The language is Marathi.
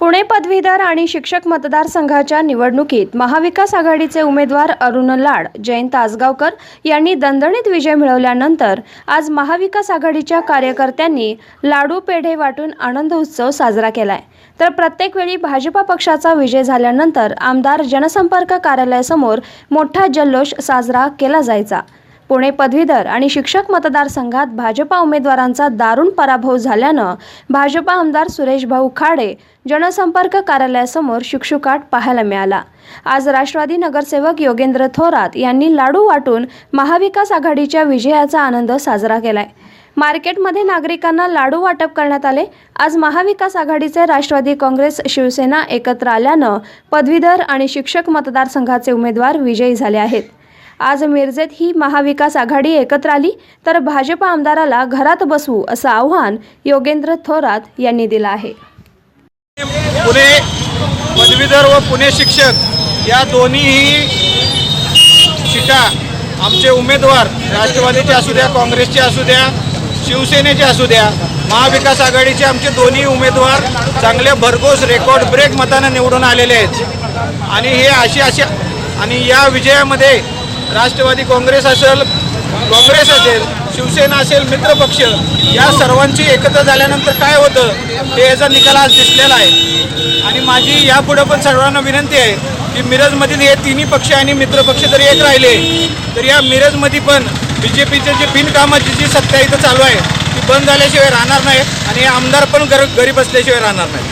पुणे पदवीधर आणि शिक्षक मतदारसंघाच्या निवडणुकीत महाविकास आघाडीचे उमेदवार अरुण लाड जयंत आसगावकर यांनी दणदणीत विजय मिळवल्यानंतर आज महाविकास आघाडीच्या कार्यकर्त्यांनी लाडू पेढे वाटून आनंद उत्सव साजरा केलाय. तर प्रत्येक वेळी भाजपा पक्षाचा विजय झाल्यानंतर आमदार जनसंपर्क कार्यालयासमोर मोठा जल्लोष साजरा केला जायचा. पुणे पदवीधर आणि शिक्षक मतदारसंघात भाजपा उमेदवारांचा दारुण पराभव झाल्यानं भाजपा आमदार सुरेश भाऊ खाडे जनसंपर्क कार्यालयासमोर शुकशुकाट पाहायला मिळाला. आज राष्ट्रवादी नगरसेवक योगेंद्र थोरात यांनी लाडू वाटून महाविकास आघाडीच्या विजयाचा आनंद साजरा केलाय. मार्केटमध्ये नागरिकांना लाडू वाटप करण्यात आले. आज महाविकास आघाडीचे राष्ट्रवादी काँग्रेस शिवसेना एकत्र आल्यानं पदवीधर आणि शिक्षक मतदारसंघाचे उमेदवार विजयी झाले आहेत. आज मिरजेत ही महाविकास आघाडी एकत्र आली तर भाजप आमदाराला घरात बसवू असं आव्हान योगेंद्र थोरात यांनी दिलं आहे. पुणे पदवीधर व पुणे शिक्षक या दोन्हीही सीटा आमचे उमेदवार राष्ट्रवादीचे असू द्या काँग्रेसचे असू द्या शिवसेनेचे असू द्या महाविकास आघाडीचे आमचे दोन्ही उमेदवार चांगले भरघोस रेकॉर्ड ब्रेक मतानं निवडून आलेले आहेत. आणि हे अशी अशी आणि या विजयामध्ये राष्ट्रवादी काँग्रेस असेल काँग्रेस असेल शिवसेना असेल मित्रपक्ष या सर्वांची एकत्र झाल्यानंतर काय होतं हे याचा निकाल आज दिसलेला आहे. आणि माझी यापुढं पण सर्वांना विनंती आहे की मिरजमधील हे तिन्ही पक्ष आणि मित्रपक्ष जरी एक राहिले. तर या मिरजमध्ये पण बी जे पीचे जे बिनकामाची जी सत्ता इथं चालू आहे ती बंद झाल्याशिवाय राहणार नाही आणि आमदार पण घर घरी बसल्याशिवाय राहणार नाही.